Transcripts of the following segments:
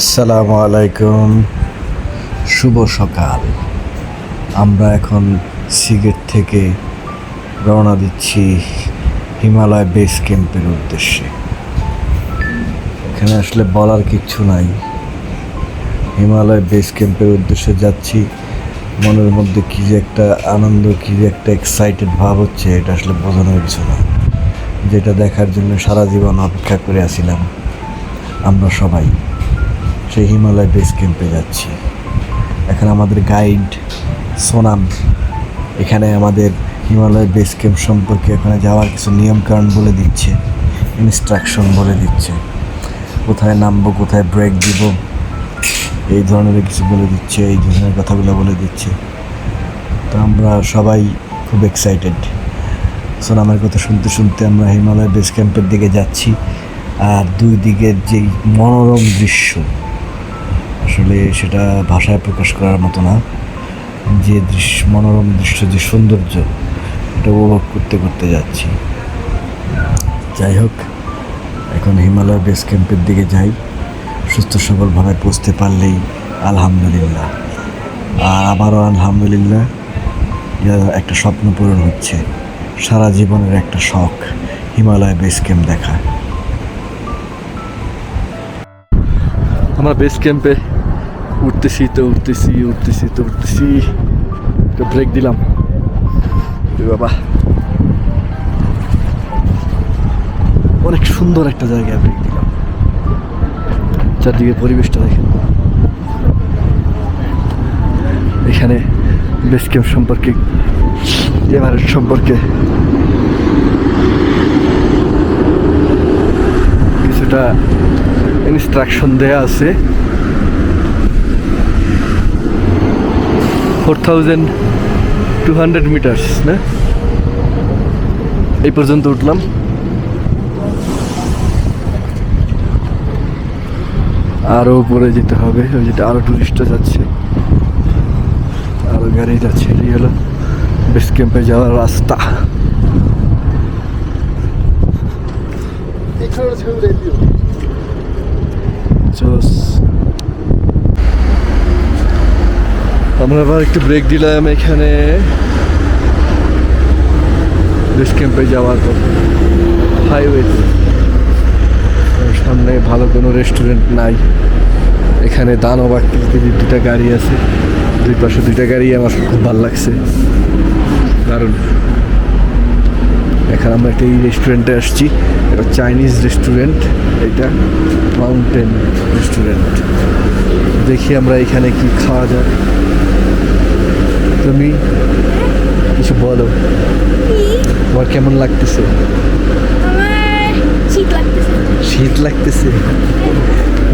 আসসালামু আলাইকুম। শুভ সকাল। আমরা এখন সিগেট থেকে রওনা দিচ্ছি হিমালয় বেস ক্যাম্পের উদ্দেশ্যে। এখানে আসলে বলার কিচ্ছু নাই। হিমালয় বেস ক্যাম্পের উদ্দেশ্যে যাচ্ছি। মনের মধ্যে কী যে একটা আনন্দ, কী যে একটা এক্সাইটেড ভাব হচ্ছে, এটা আসলে বোঝানোর কিছু না যেটা দেখার জন্য সারা জীবন অপেক্ষা করে আসিলাম আমরা সবাই। সেই হিমালয় বেস ক্যাম্পে যাচ্ছি। এখন আমাদের গাইড সোনাম। এখানে আমাদের হিমালয় বেস ক্যাম্প সম্পর্কে এখানে যাওয়ার কিছু নিয়মকানুন বলে দিচ্ছে ইনস্ট্রাকশন বলে দিচ্ছে। কোথায় নামবো, কোথায় ব্রেক দিব, এই ধরনের কিছু বলে দিচ্ছে, এই ধরনের কথাগুলো বলে দিচ্ছে। তো আমরা সবাই খুব এক্সাইটেড সোনামের কথা শুনতে শুনতে আমরা হিমালয় বেস ক্যাম্পের দিকে যাচ্ছি। আর দুই দিকের যেই মনোরম দৃশ্য আসলে সেটা ভাষায় প্রকাশ করার মতো না। যে দৃশ্য, মনোরম দৃশ্য, যে সৌন্দর্য, এটা উপভোগ করতে করতে যাচ্ছি। যাই হোক, এখন হিমালয় বেস ক্যাম্পের দিকে যাই। সুস্থ সবলভাবে পৌঁছতে পারলেই আলহামদুলিল্লাহ। আর আবারও আলহামদুলিল্লাহ একটা স্বপ্ন পূরণ হচ্ছে। সারা জীবনের একটা শখ, হিমালয় বেস ক্যাম্প দেখা। আমরা বেস ক্যাম্পে উঠতেছি তো উঠতেছি উঠতেছি তো উঠতেছি। তো ব্রেক দিলাম। বাবা। অনেক সুন্দর একটা জায়গায় ব্রেক দিলাম। চারদিকে পরিবেশটা দেখেন। এখানে বেস ক্যাম্প সম্পর্কে এভারেস্ট সম্পর্কে কিছুটা ইনস্ট্রাকশন দেয়া আছে। Four thousand two hundred meters না? এই পর্যন্ত উঠলাম। আরও উপরে যেতে হবে, ওই যেটা আরও টুরিস্টরা যাচ্ছে। আরও গাড়ি যাচ্ছে এই হলো বেস ক্যাম্পে যাওয়ার রাস্তা। জোস আমরা আবার একটু ব্রেক দিলাম এখানে। বেস ক্যাম্পে যাওয়ার পর হাইওয়ে সামনে ভালো কোনো রেস্টুরেন্ট নাই। এখানে দানব আকৃতির দুটা গাড়ি আছে। দুই পাশে দুইটা গাড়ি আমার খুব ভালো লাগছে। কারণ এখানে আমরা একটা এই রেস্টুরেন্টে আসছি। এটা চাইনিজ রেস্টুরেন্ট এটা মাউন্টেন রেস্টুরেন্ট দেখি আমরা এখানে কি খাওয়া যায়। তুমি কিছু বলো। তোমার কেমন লাগতেছে? শীত লাগতেছে। শীত লাগতেছে?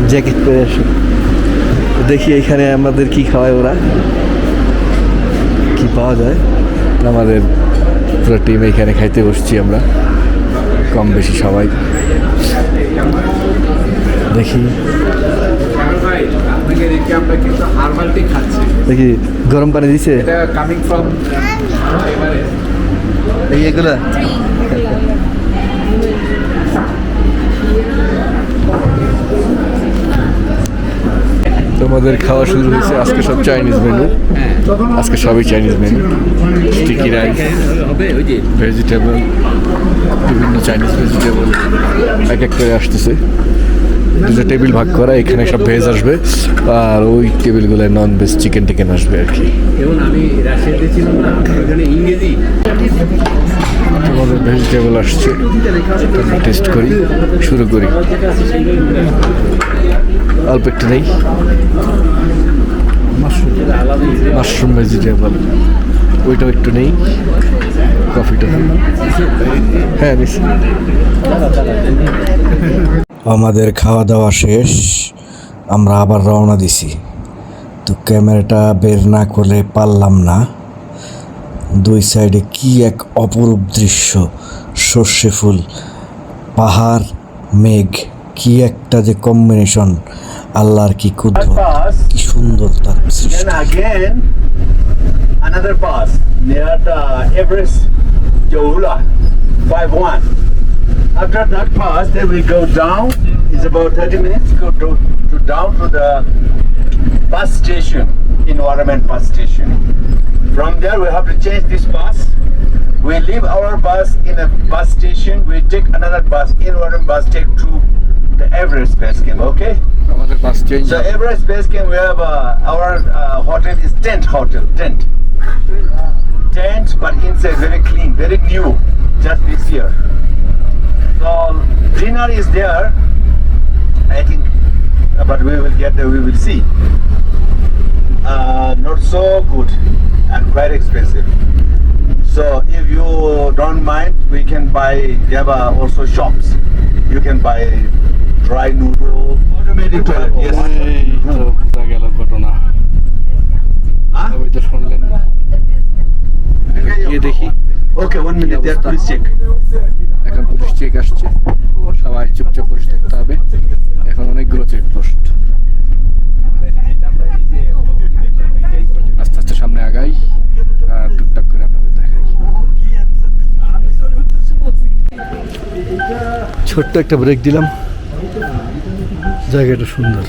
জ্যাকেট পরে আসো। দেখি এখানে আমাদের কি খাওয়ায় ওরা। কি পাওয়া যায়? আমাদের পুরো টিম এখানে খাইতে বসছি আমরা। কম বেশি সবাই। দেখি। ভাই আপনাকে দেখে গরম পানি দিছে? এটা কামিং ফ্রম এই তোমাদের খাওয়া শুরু হয়েছে আজকে সব চাইনিজ মেনু আজকে সবই Chinese menu sticky rice vegetable বিভিন্ন চাইনিজ ভেজিটেবল এক এক করে আসতেছে। দুটো টেবিল ভাগ করা এখানে সব ভেজ আসবে। আর ওই টেবিলগুলোয় নন ভেজ চিকেন টিকেন আসবে আর কি। তোমাদের ভেজিটেবল আসছে। টেস্ট করি শুরু করি। অল্প একটু নেই মাশরুম ভেজিটেবল ওইটাও একটু নেই। কফিটা হ্যাঁ আমাদের খাওয়া দাওয়া শেষ। আমরা আবার রওনা দিছি। তো ক্যামেরাটা বের না করলে পারলাম না। দুই সাইডে কি এক অপরূপ দৃশ্য। সর্ষে ফুল, পাহাড়, মেঘ। কি একটা যে কম্বিনেশন আল্লাহর কি কুদ্র কি সুন্দর তার সৃষ্টি Then again, another pass near the Everest Joula 5-1. After that pass, then we go down. It's about 30 minutes. Go to, to to down to the bus station in Waterman bus station. From there, we have to change this bus. We leave our bus in a bus station. We take another bus in Waterman bus take to the Everest base camp. Okay. আমাদের bus change So Everest base camp, we have uh, our uh, hotel is tent hotel, tent. Tent, but inside very clean, very new, just this year. So dinner is there, I think, uh, but we will get there, we will see. Uh, not so good and quite expensive. So if you don't mind, we can buy, they have uh, also shops. You can buy তো বোঝা গেল ঘটনা? সবাই তো শুনলেন। গিয়ে দেখি। Please check. এখন পুলিশ চেক আসছে। সবাই চুপচাপ বসে থাকতে হবে। এখন অনেকগুলো চেকপোস্ট আস্তে আস্তে সামনে আগাই। আর টুকটাক করে আপনাদের দেখাই। ছোট্ট একটা ব্রেক দিলাম। জায়গাটা সুন্দর।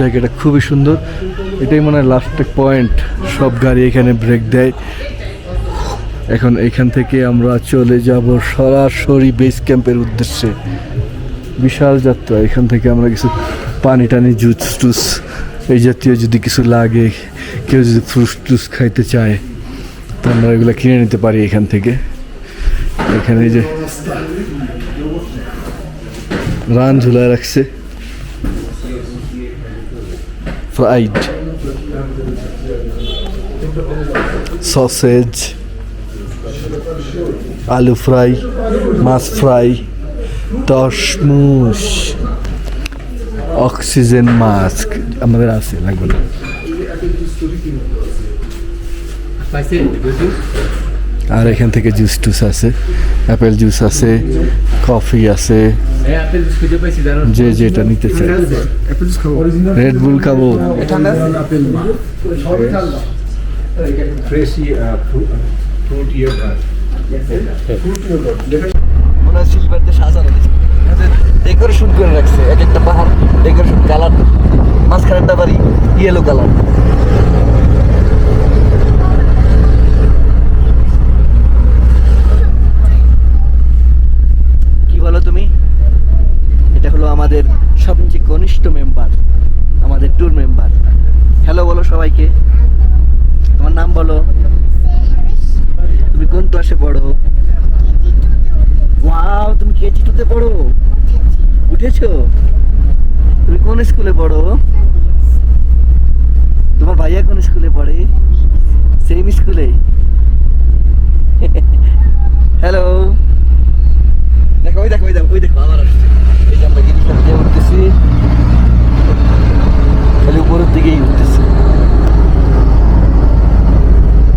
জায়গাটা খুবই সুন্দর। এটাই মনে হয় লাস্ট পয়েন্ট সব গাড়ি এখানে ব্রেক দেয়। এখন এখান থেকে আমরা চলে যাব সরাসরি বেস ক্যাম্পের উদ্দেশ্যে। বিশাল যাত্রা। এখান থেকে আমরা কিছু পানি টানি জুস টুস, এই জাতীয় যদি কিছু লাগে, কেউ যদি ফ্রুট টুস খাইতে চায়, তো আমরা এগুলো কিনে নিতে পারি এখান থেকে। এখানে যে রান ঝুলায় রাখছে। ফ্রাইড। সসেজ। আলু ফ্রাই, মাছ ফ্রাই তসমুস অক্সিজেন মাস্ক। আমাদের আছে, লাগবে না। আর এখান থেকে জুস টুস আছে অ্যাপেল জুস আছে কফি আছে। যে যেটা নিতে চাই রেড বুল খাব। মনে হয় সিলভার দিয়ে সাজানো ডেকোরেশন করে রাখছে এক একটা পাহাড় ডেকোরেশন কালার মাঝখানেরটা বাড়ি ইয়েলো কালার কি বলো তুমি এটা হলো আমাদের সবচেয়ে ঘনিষ্ঠ মেম্বার আমাদের ট্যুর মেম্বার হ্যালো বলো সবাইকে তোমার নাম বলো তুমি কোন ক্লাসে পড়ো ওয়াও তুমি কেজি টুতে পড়ো উঠেছো তুমি কোন স্কুলে পড়ো তোমার ভাইয়া কোন স্কুলে পড়ে সেম স্কুলে হ্যালো দেখো ওই দেখো ওই দেখো ওই দেখো আবার আসছে এই যে আমরা গিরি দিয়ে উঠতেছি খালি উপরের দিকেই উঠতেছি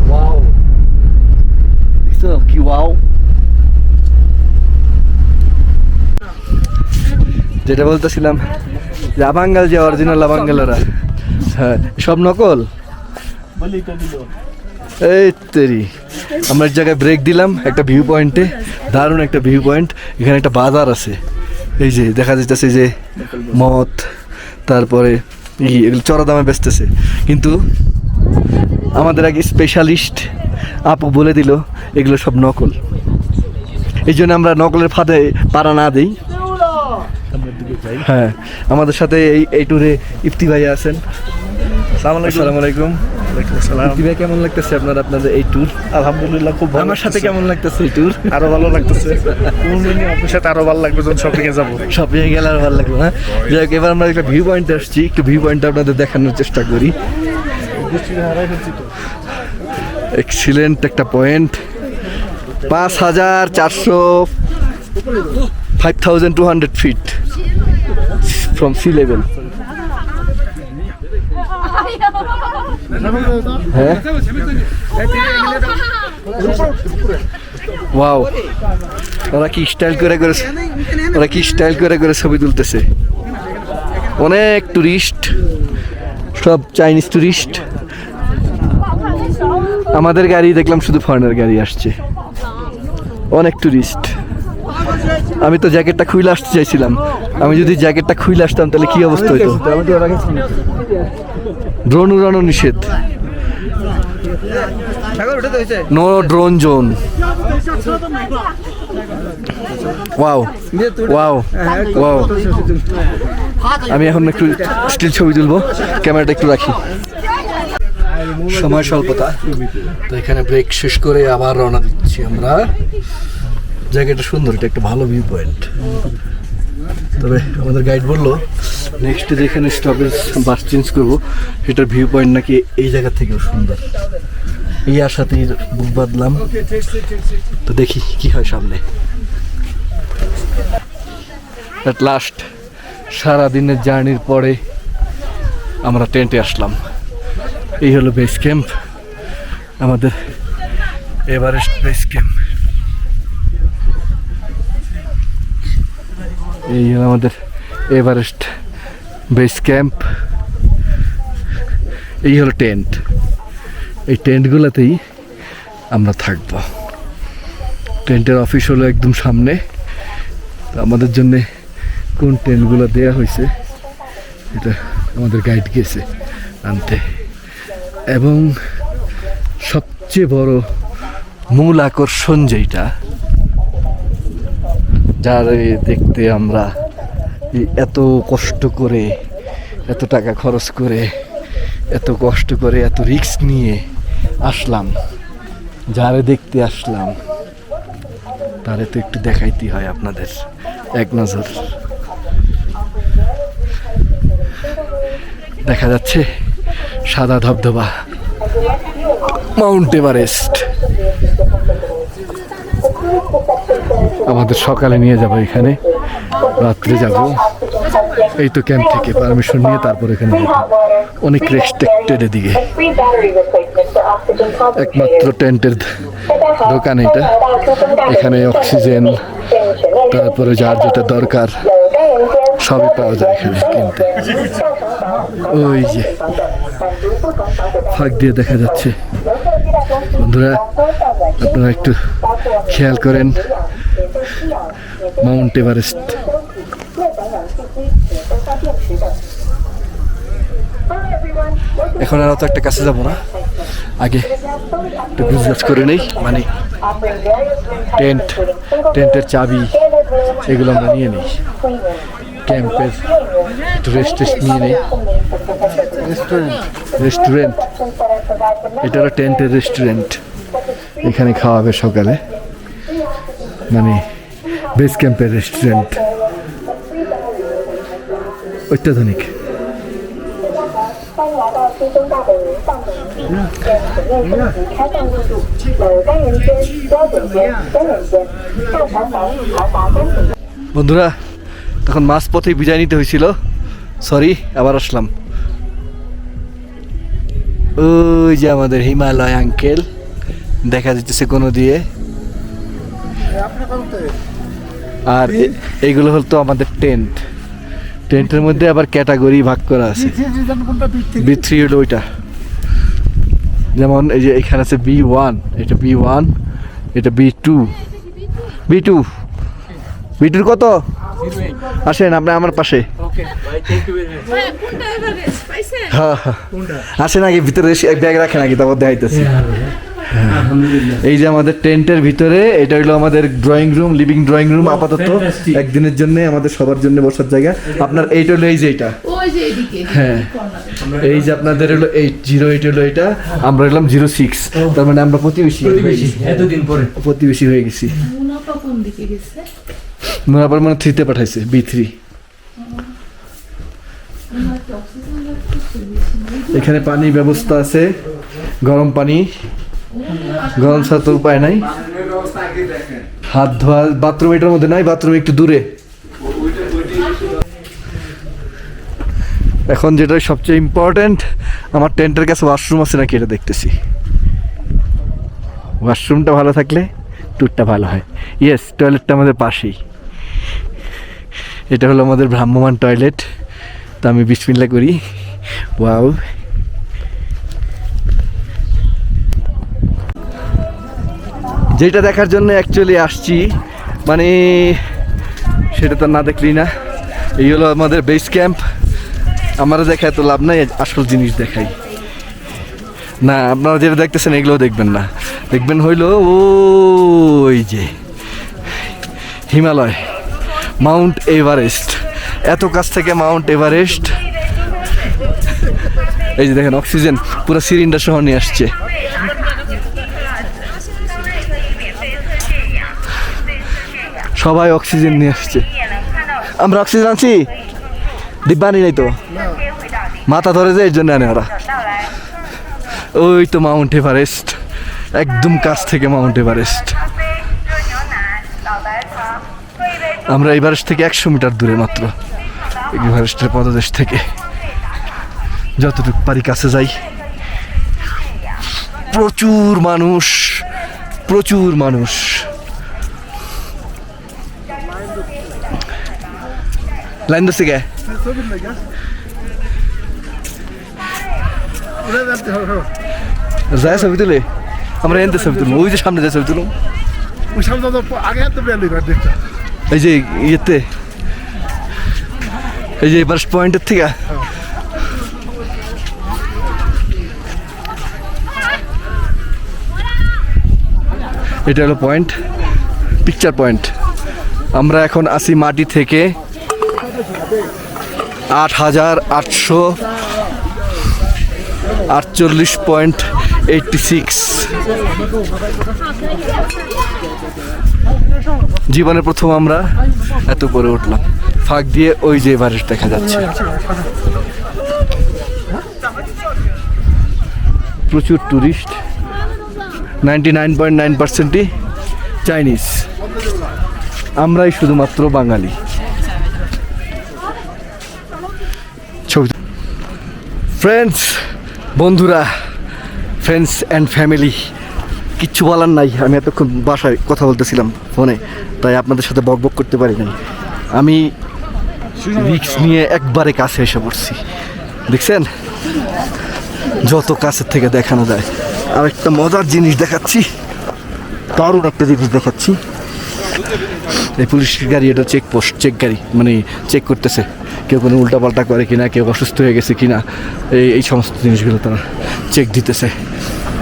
ওয়াও দেখছ কি ওয়াও যেটা বলতেছিলাম যে আবাঙ্গাল যে অরিজিনাল আবাঙ্গালেরা হ্যাঁ সব নকল? এই তেরি, আমরা এক জায়গায় ব্রেক দিলাম একটা ভিউ পয়েন্টে দারুণ একটা ভিউ পয়েন্ট এখানে একটা বাজার আছে। এই যে, দেখা যাইতেছে যে মদ, তারপরে ই, এগুলো চড়া দামে বেচতেছে। কিন্তু আমাদের আগে স্পেশালিস্ট আপু বলে দিল, এগুলো সব নকল। এই জন্য আমরা নকলের ফাঁদে পাড়া না দিই। হ্যাঁ আমাদের সাথে এই এই ট্যুরে ইফতি ভাই আছেন। আসসালামু আলাইকুম। ভাই কেমন লাগতেছে আপনার আপনাদের এই ট্যুর আলহামদুলিল্লাহ খুব আমার সাথে কেমন লাগতেছে এই ট্যুর আরও ভালো লাগতেছে। আপনার সাথে আরও ভালো লাগবে যখন শপিং এ যাব। শপিং এ গেলে আর ভালো লাগল হ্যাঁ? যাই এবার আমরা একটা ভিউ পয়েন্টে আসছি। একটু ভিউ পয়েন্টটা আপনাদের দেখানোর চেষ্টা করি। এক্সিলেন্ট একটা পয়েন্ট পাঁচ হাজার চারশো five thousand two hundred feet from sea level হ্যাঁ ওয়াও ওরা কি স্টাইল করে করে ওরা কি স্টাইল করে করে ছবি তুলতেছে? অনেক টুরিস্ট সব চাইনিজ টুরিস্ট আমাদের গাড়ি দেখলাম শুধু ফরেনের গাড়ি আসছে। অনেক টুরিস্ট আমি তো জ্যাকেটটা খুলে আসতে চাইছিলাম। আমি যদি জ্যাকেটটা খুলে আসতাম তাহলে কি অবস্থা হইতো? ড্রোন উড়ানো নিষেধ। No drone zone wow wow wow আমি এখন একটু স্টিল ছবি তুলবো ক্যামেরাটা একটু রাখি। সময় স্বল্পতা। তো এখানে ব্রেক শেষ করে আবার রওনা দিচ্ছি আমরা। জায়গাটা সুন্দর এটা একটা ভালো ভিউ পয়েন্ট তবে আমাদের গাইড বলল নেক্সট যেখানে স্টপেজ বাস চেঞ্জ করব, সেটার ভিউ পয়েন্ট নাকি এই জায়গা থেকেও সুন্দর। এই আশাতেই বুক বাঁধলাম। তো দেখি কি হয় সামনে। অ্যাট লাস্ট সারাদিনের জার্নির পরে আমরা টেন্টে আসলাম। এই হলো বেস ক্যাম্প আমাদের এভারেস্ট বেস ক্যাম্প এই হলো আমাদের এভারেস্ট বেস ক্যাম্প এই হলো টেন্ট এই টেন্টগুলোতেই আমরা থাকব। টেন্টের অফিস হলো একদম সামনে। তো আমাদের জন্যে কোন টেন্টগুলো দেয়া হয়েছে, এটা আমাদের গাইড গেছে আনতে। এবং সবচেয়ে বড় মূল আকর্ষণ যেটা যার দেখতে আমরা এত কষ্ট করে, এত টাকা খরচ করে, এত কষ্ট করে, এত রিস্ক নিয়ে আসলাম, যারে দেখতে আসলাম, তারে তো একটু দেখাইতে হয় আপনাদের, এক নজর। দেখা যাচ্ছে সাদা ধবধবা মাউন্ট এভারেস্ট। আমাদের সকালে নিয়ে যাব এখানে। রাত্রে যাব। এই তো ক্যাম্প থেকে পারমিশন নিয়ে তারপর এখানে অনেক রেস্ট্রিক্টেড এদিকে। একমাত্র টেন্টের দোকান এটা। এখানে অক্সিজেন তারপরে যার যেটা দরকার, সবই পাওয়া যায় এখানে কিনতে। ওই যে, ফাঁক দিয়ে দেখা যাচ্ছে। বন্ধুরা, আপনারা একটু খেয়াল করেন। মাউন্ট এভারেস্ট এখন আর তো একটা কাছে যাব না। আগে একটু বিজনেস করে নেই মানে টেন্ট, টেন্টের চাবি এগুলো আমরা নিয়ে নিই। ক্যাম্পের রেস্ট টেস্ট নিয়ে নেই। রেস্টুরেন্ট রেস্টুরেন্ট এটা টেন্টের রেস্টুরেন্ট এখানে খাওয়াবে সকালে। মানে বেস ক্যাম্পের রেস্টুরেন্ট অত্যাধুনিক বন্ধুরা, তখন মাছ পথে বিদায় নিতে হয়েছিল। সরি আবার আসলাম। ওই যে আমাদের হিমালয় আঙ্কেল দেখা যেতেছে কোনো দিয়ে। আর এইগুলো হল তো আমাদের টেন্ট। টেন্টের মধ্যে আবার ক্যাটাগরি ভাগ করা আছে। বি থ্রি হলো ওইটা। যেমন এই যে এখানে আছে বি ওয়ান এটা বি ওয়ান এটা B two. B two. B টুর কত? আসেন আপনি আমার পাশে। হ্যাঁ হ্যাঁ হ্যাঁ। আসেন আগে ভিতরে এসে এক ব্যাগ রাখেন আগে তারপর দেখাইতেছি। এই যে আমাদের টেন্টের ভিতরে এটা হলো আমাদের drawing room living drawing room আপাতত একদিনের জন্য আমাদের সবার জন্য বসার জায়গা। আপনার এইটা হলো এই যে এটা ওই যে এদিকে হ্যাঁ। এই যে আপনাদের হলো এইট জিরো এইট হলো এটা। আমরা হলাম জিরো সিক্স তার মানে আমরা প্রতিবেশী এতদিন পরে। প্রতিবেশী হয়ে গেছি। আবার মানে থ্রিতে পাঠাইছে বি থ্রি এখানে পানি ব্যবস্থা আছে গরম পানি। গরম ছাড়া তো উপায় নাই। হাত ধোয়া বাথরুম এটার মধ্যে নাই বাথরুম একটু দূরে। এখন যেটা সবচেয়ে ইম্পর্ট্যান্ট আমার টেন্টের কাছে ওয়াশরুম আছে নাকি এটা দেখতেছি। ওয়াশরুমটা ভালো থাকলে ট্যুরটা ভালো হয়। ইয়েস টয়লেটটা আমাদের পাশেই। এটা হলো আমাদের ভ্রাম্যমান টয়লেট তো আমি বিসমিল্লা করি। ওয়াও যেটা দেখার জন্য অ্যাকচুয়ালি আসছি মানে সেটা তো না দেখলি না। এই হলো আমাদের বেস ক্যাম্প আমরা দেখা এত লাভ নাই, আসল জিনিস দেখাই। না, আপনারা যেটা দেখতেছেন এগুলো দেখবেন না। দেখবেন হইল ওই যে হিমালয়, মাউন্ট এভারেস্ট। এত কাছ থেকে মাউন্ট এভারেস্ট। এই যে দেখেন, অক্সিজেন পুরো সিলিন্ডার সহ নিয়ে আসছে। সবাই অক্সিজেন নিয়ে আসছে। আমরা অক্সিজেন আনছি? ডিব্বা আনি নাই তো? মাথা ধরে যায় এর জন্য আনে ওরা। ওই তো মাউন্ট এভারেস্ট একদম কাছ থেকে মাউন্ট এভারেস্ট আমরা এভারেস্ট থেকে একশো মিটার দূরে মাত্র এভারেস্টের পদদেশ থেকে। যতটুকু পারি কাছে যাই। প্রচুর মানুষ প্রচুর মানুষ। লাইন ধরছে গে যায় ছবি তুলে আমরা এনতে ছবি তুলবো ওই যে সামনে যায় ছবি তুলুম ওই সামনে তো আগে তো বেলি ঘর দেখতে এই যে ইয়েতে এই যে এবার পয়েন্টের থেকে এটা হলো পয়েন্ট পিকচার পয়েন্ট আমরা এখন আসি মাটি থেকে আট হাজার আটশো আটচল্লিশ পয়েন্ট এইটটি সিক্স। জীবনে প্রথম আমরা এত উপরে উঠলাম। ফাঁক দিয়ে ওই যে এভারেস্ট দেখা যাচ্ছে। প্রচুর tourist. Ninety nine point nine পার্সেন্টই চাইনিজ। আমরাই শুধুমাত্র বাঙালি ছবি ফ্রেন্ডস বন্ধুরা ফ্রেন্ডস অ্যান্ড ফ্যামিলি কিচ্ছু বলার নাই। আমি এতক্ষণ বাসায় কথা বলতেছিলাম ফোনে, তাই আপনাদের সাথে বক বক করতে পারি নাই। আমি রিক্স নিয়ে একবারে কাছে এসে পড়ছি। দেখছেন? যত কাছের থেকে দেখানো যায়। আর একটা মজার জিনিস দেখাচ্ছি। দারুণ একটা জিনিস দেখাচ্ছি। এই পুলিশ গাড়ি, এটা চেক পোস্ট চেক গাড়ি মানে চেক করতেছে। কেউ কোনো উল্টাপাল্টা করে কিনা, কেউ অসুস্থ হয়ে গেছে কিনা, এই এই সমস্ত জিনিসগুলো তারা চেক দিতেছে।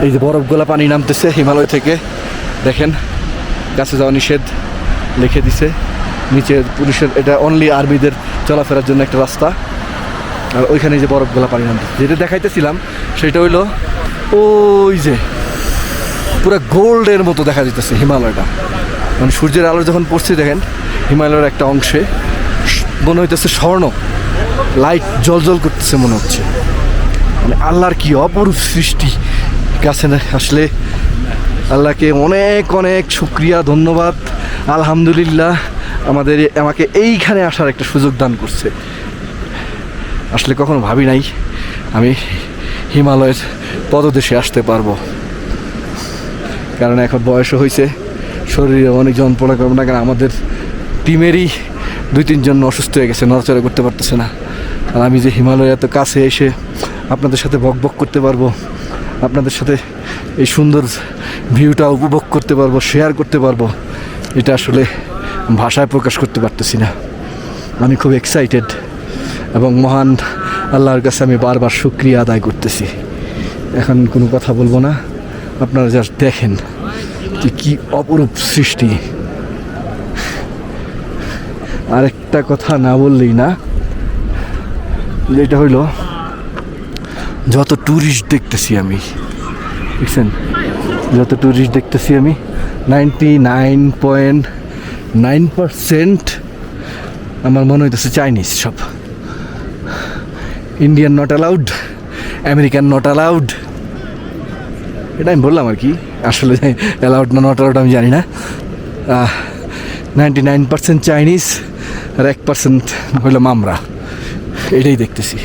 এই যে বরফগুলা পানি নামতেছে হিমালয় থেকে, দেখেন কাছে যাওয়া নিষেধ লিখে দিছে। নিচে পুলিশের, এটা অনলি আর্মিদের চলাফেরার জন্য একটা রাস্তা। আর ওইখানে যে বরফগুলা পানি নামতেছে, যেটা দেখাইতেছিলাম, সেটা হইল ওই যে পুরো গোল্ডের মতো দেখা যেতেছে হিমালয়টা। মানে সূর্যের আলো যখন পড়ছে, দেখেন, হিমালয়ের একটা অংশে। মনে হইতেছে স্বর্ণ। লাইট জল জল করতেছে মনে হচ্ছে। মানে আল্লাহর কি অপরূপ সৃষ্টি। কাছে আসলে আল্লাহকে অনেক অনেক শুক্রিয়া, ধন্যবাদ। আলহামদুলিল্লাহ আমাদের, আমাকে এইখানে আসার একটা সুযোগ দান করছে। আসলে কখনো ভাবি নাই আমি হিমালয়ের পদদেশে আসতে পারব। কারণ এখন বয়সও হয়েছে শরীরে অনেক যন্ত্রণা করবে না, কারণ আমাদের টিমেরই দুই তিনজন অসুস্থ হয়ে গেছে, নড়াচড়া করতে পারতেছে না। আর আমি যে হিমালয় এত কাছে এসে আপনাদের সাথে বক বক করতে পারব, আপনাদের সাথে এই সুন্দর ভিউটা উপভোগ করতে পারব শেয়ার করতে পারব, এটা আসলে ভাষায় প্রকাশ করতে পারতেছি না। আমি খুব এক্সাইটেড এবং মহান আল্লাহর কাছে আমি বারবার শুক্রিয়া আদায় করতেছি। এখন কোনো কথা বলব না, আপনারা জাস্ট দেখেন যে কি অপরূপ সৃষ্টি। আরেকটা কথা না বললেই না, যেটা হইল, যত ট্যুরিস্ট দেখতেছি আমি, দেখছেন? যত ট্যুরিস্ট দেখতেছি আমি ninety nine point nine percent আমার মনে হইতেছে চাইনিজ সব। Indian not allowed American not allowed এটা আমি বললাম আর কি, আসলে অ্যালাউড না নট অ্যালাউড আমি জানি না। নাইনটি নাইন পার্সেন্ট চাইনিজ আর এক পার্সেন্ট হইল আমরা এটাই দেখতেছি।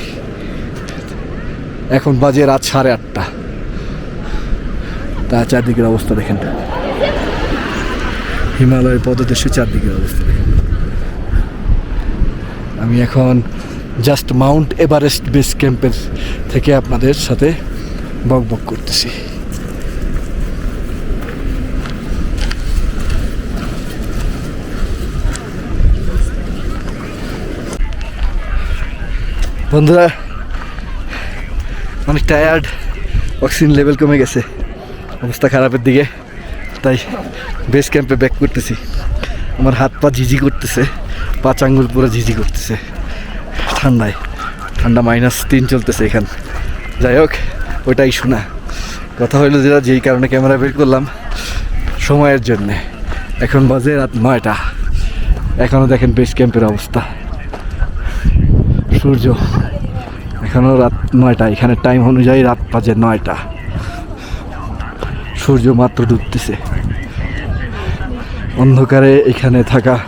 এখন বাজে রাত সাড়ে আটটা। তা চারদিকের অবস্থা দেখেন। হিমালয়ের পদদেশে চারদিকের অবস্থা দেখেন। আমি এখন জাস্ট মাউন্ট এভারেস্ট বেস ক্যাম্পের থেকে আপনাদের সাথে বক বক করতেছি। বন্ধুরা, অনেক টায়ার্ড অক্সিজেন লেভেল কমে গেছে, অবস্থা খারাপের দিকে, তাই বেস ক্যাম্পে ব্যাক করতেছি। আমার হাত পা ঝিঝি করতেছে পাঁচ আঙ্গুল পুরো ঝিঝি করতেছে, ঠান্ডায়, ঠান্ডা মাইনাস তিন চলতেছে এখান। যাই হোক ওটাই শোনা। কথা হইল যেটা যেই কারণে ক্যামেরা বের করলাম সময়ের জন্যে। এখন বাজে রাত নয়টা। এখনও দেখেন বেস ক্যাম্পের অবস্থা। সূর্য এখনও রাত নয়টা, এখানে টাইম অনুযায়ী রাত বাজে নয়টা। সূর্য মাত্র ডুবতেছে। অন্ধকারে এখানে থাকা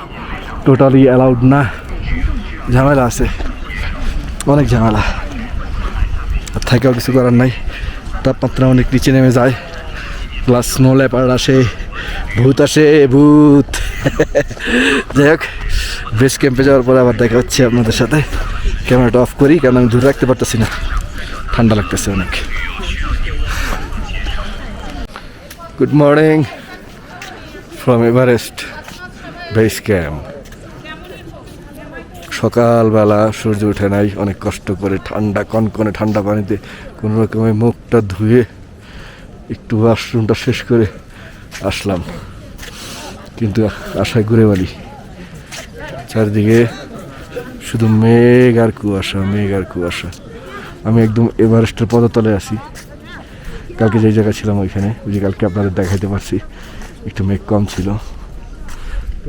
টোটালি অ্যালাউড না। ঝামেলা আছে। অনেক ঝামেলা। আর থাকাও কিছু করার নাই। তাপমাত্রা অনেক নিচে নেমে যায়। প্লাস স্নো লেপার্ড আসে, ভূত আসে, ভূত। যাই হোক বেস ক্যাম্পে যাওয়ার পরে আবার দেখা হচ্ছে আপনাদের সাথে। ক্যামেরাটা অফ করি, কারণ আমি দূরে রাখতে পারতেছি না। ঠান্ডা লাগতেছে অনেক। Good morning from Everest base camp সকালবেলা সূর্য উঠে নাই, অনেক কষ্ট করে ঠান্ডা, কনকনে ঠান্ডা পানিতে কোনো রকমের মুখটা ধুয়ে একটু ওয়াশরুমটা শেষ করে আসলাম। কিন্তু আশায় ঘুরে বালি চারদিকে শুধু মেঘ আর কুয়াশা, মেঘ আর কুয়াশা। আমি একদম এভারেস্টের পদতলে আছি। কালকে যেই জায়গায় ছিলাম ওইখানে, ওই যে কালকে আপনাদের দেখাইতে পারছি, একটু মেঘ কম ছিল।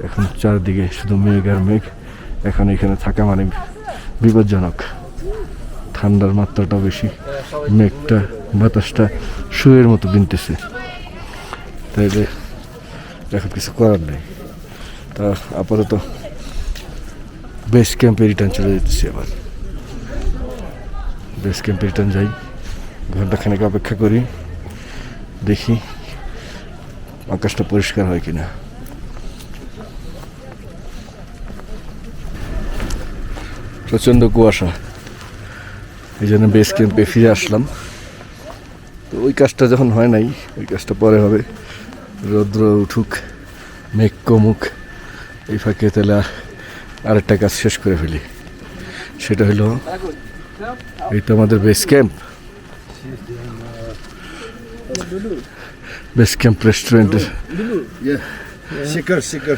এখন চারদিকে শুধু মেঘ আর মেঘ। এখন এখানে থাকা মানে বিপজ্জনক। ঠান্ডার মাত্রাটা বেশি, মেঘটা, বাতাসটা শুয়ের মতো বিনতেছে। তাইলে এখন কিছু করার নেই। তা আপাতত বেস ক্যাম্পে রিটার্ন চলে যেতেছি আবার। বেস ক্যাম্পে রিটার্ন যাই। ঘন্টাখানেক অপেক্ষা করি। দেখি আকাশটা পরিষ্কার হয় কিনা। প্রচণ্ড কুয়াশা। এই জন্য বেস ক্যাম্পে ফিরে আসলাম। তো ওই কাজটা যখন হয় নাই, ওই কাজটা পরে হবে। রৌদ্র উঠুক, মেঘ কমুক, এই ফাঁকে তাহলে আরেকটা কাজ শেষ করে ফেলি। সেটা হলো এই তো আমাদের বেস ক্যাম্প বেস ক্যাম্প রেস্টুরেন্টের শিকার শিকার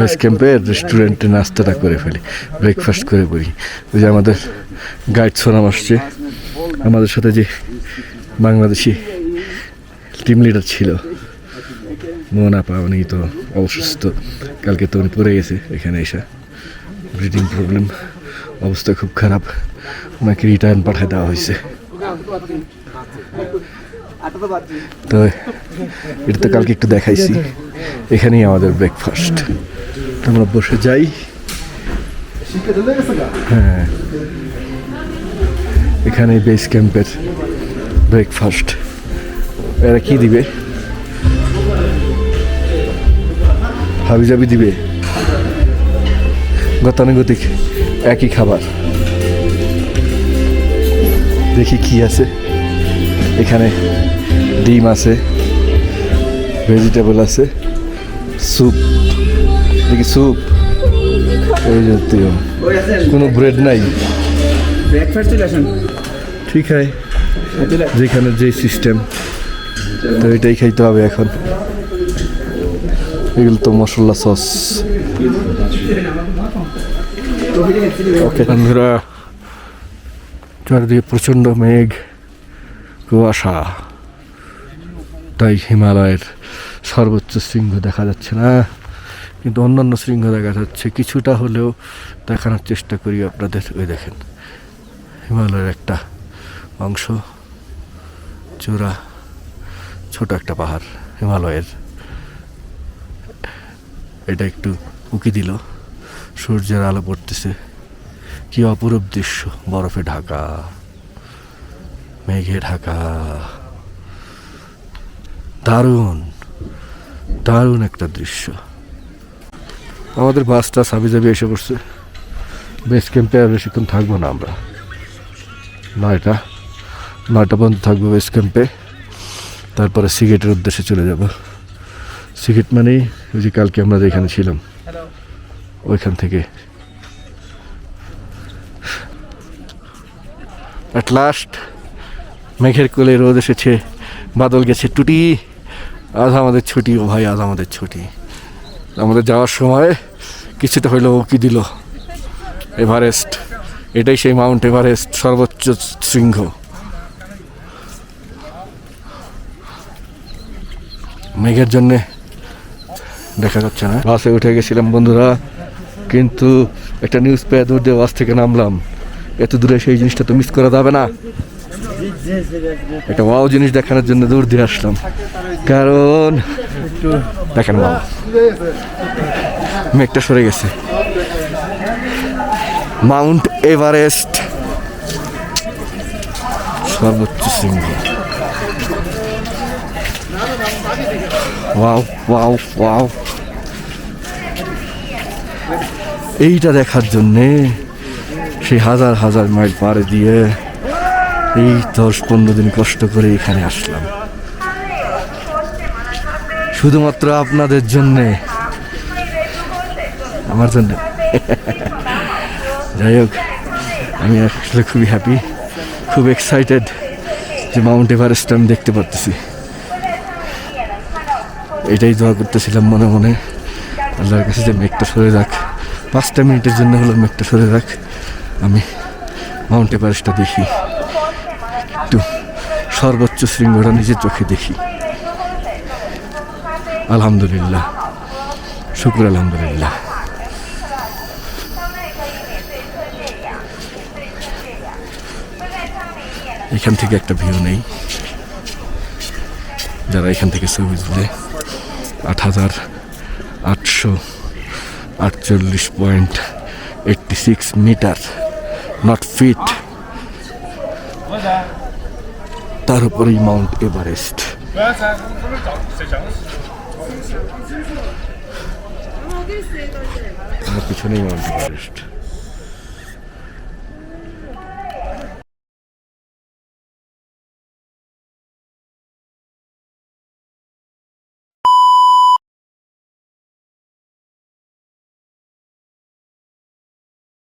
বেস ক্যাম্পের রেস্টুরেন্টে নাস্তাটা করে ফেলি। ব্রেকফাস্ট করে বলি। ওই যে আমাদের গাইড সোনাম আসছে। আমাদের সাথে যে বাংলাদেশি টিম লিডার ছিল মোহনা পা উনি তো অসুস্থ কালকে তো উনি পড়ে গেছে এখানে এসে ব্রিডিং প্রবলেম অবস্থা খুব খারাপ ওনাকে রিটার্ন পাঠিয়ে দেওয়া হয়েছে তো এটা তো কালকে একটু দেখাইছি এখানেই আমাদের ব্রেকফাস্ট আমরা বসে যাই হ্যাঁ এখানে বেস ক্যাম্পের ব্রেকফাস্ট এরা কি দিবে হাবিজাবি দিবে। গতানুগতিক একই খাবার। দেখি কি আছে। এখানে ডিম আছে ভেজিটেবল আছে স্যুপ। দেখি স্যুপ। এই জাতীয়। কোনো ব্রেড নাই। ঠিক হয় যেখানে যে সিস্টেম তো এটাই খাইতে হবে এখন। এগুলো তো মশলা সস। ওকে, বন্ধুরা, চারিদিকে প্রচণ্ড মেঘ, কুয়াশা। তাই হিমালয়ের সর্বোচ্চ শৃঙ্গ দেখা যাচ্ছে না, কিন্তু অন্যান্য শৃঙ্গ দেখা যাচ্ছে। কিছুটা হলেও দেখানোর চেষ্টা করি আপনাদের, ওই দেখেন, হিমালয়ের একটা অংশ, চূড়া, ছোট একটা পাহাড়, হিমালয়ের। এটা একটু উকি দিল। সূর্যের আলো পড়তেছে। কি অপরূপ দৃশ্য, বরফে ঢাকা, মেঘে ঢাকা। দারুণ দারুণ একটা দৃশ্য। আমাদের বাসটা সাবি জাবি এসে পড়ছে। বেস ক্যাম্পে আর বেশিক্ষণ থাকব না আমরা। নয়টা নয়টা পর্যন্ত থাকব বেস ক্যাম্পে। তারপরে সিগারেটের উদ্দেশ্যে চলে যাব। সিগারেট মানে ওই যে কালকে আমরা যেখানে ছিলাম। ওইখান থেকে। অ্যাট লাস্ট মেঘের কোলে রোদ এসেছে বাদল গেছে টুটি। আজ আমাদের ছুটি ও ভাই আজ আমাদের ছুটি। আমাদের যাওয়ার সময় কিছুটা হইলেও কি দিল। এভারেস্ট এটাই সেই মাউন্ট এভারেস্ট সর্বোচ্চ শৃঙ্গ। মেঘের জন্যে দেখা যাচ্ছে না। বাসে উঠে গেছিলাম বন্ধুরা, কিন্তু একটা নিউজ পেয়ে দূর দিয়ে বাস থেকে নামলাম। এত দূরে সেই জিনিসটা তো মিস করা যাবে না। একটা ওয়াও জিনিস দেখানোর জন্য দূর দিয়ে আসলাম। কারণ, দেখেন বাবা মেঘটা সরে গেছে। মাউন্ট এভারেস্ট সর্বোচ্চ শৃঙ্গ। ওয়াও ওয়াও ওয়াও এইটা দেখার জন্যে সেই হাজার হাজার মাইল পাড়ে দিয়ে এই দশ পনেরো দিন কষ্ট করে এখানে আসলাম। শুধুমাত্র আপনাদের জন্যে। আমার জন্য। যাই হোক, আমি আসলে খুবই হ্যাপি খুব এক্সাইটেড যে মাউন্ট এভারেস্ট আমি দেখতে পারতেছি। এটাই দোয়া করতেছিলাম মনে মনে। আল্লাহর কাছে যে মেঘটা সরে রাখ পাঁচটা মিনিটের জন্য হলো মেঘটা সরে রাখ আমি মাউন্ট এভারেস্টটা দেখি। একটু সর্বোচ্চ শৃঙ্গটা নিজের চোখে দেখি। আলহামদুলিল্লাহ, শুক্র আলহামদুলিল্লাহ। এখান থেকে একটা ভিউ নেই। যারা এখান থেকে ছবি তুলে, আট হাজার আটশো আটচল্লিশ point eighty six meter not feet তার উপরেই মাউন্ট এভারেস্ট। পিছনেই মাউন্ট এভারেস্ট।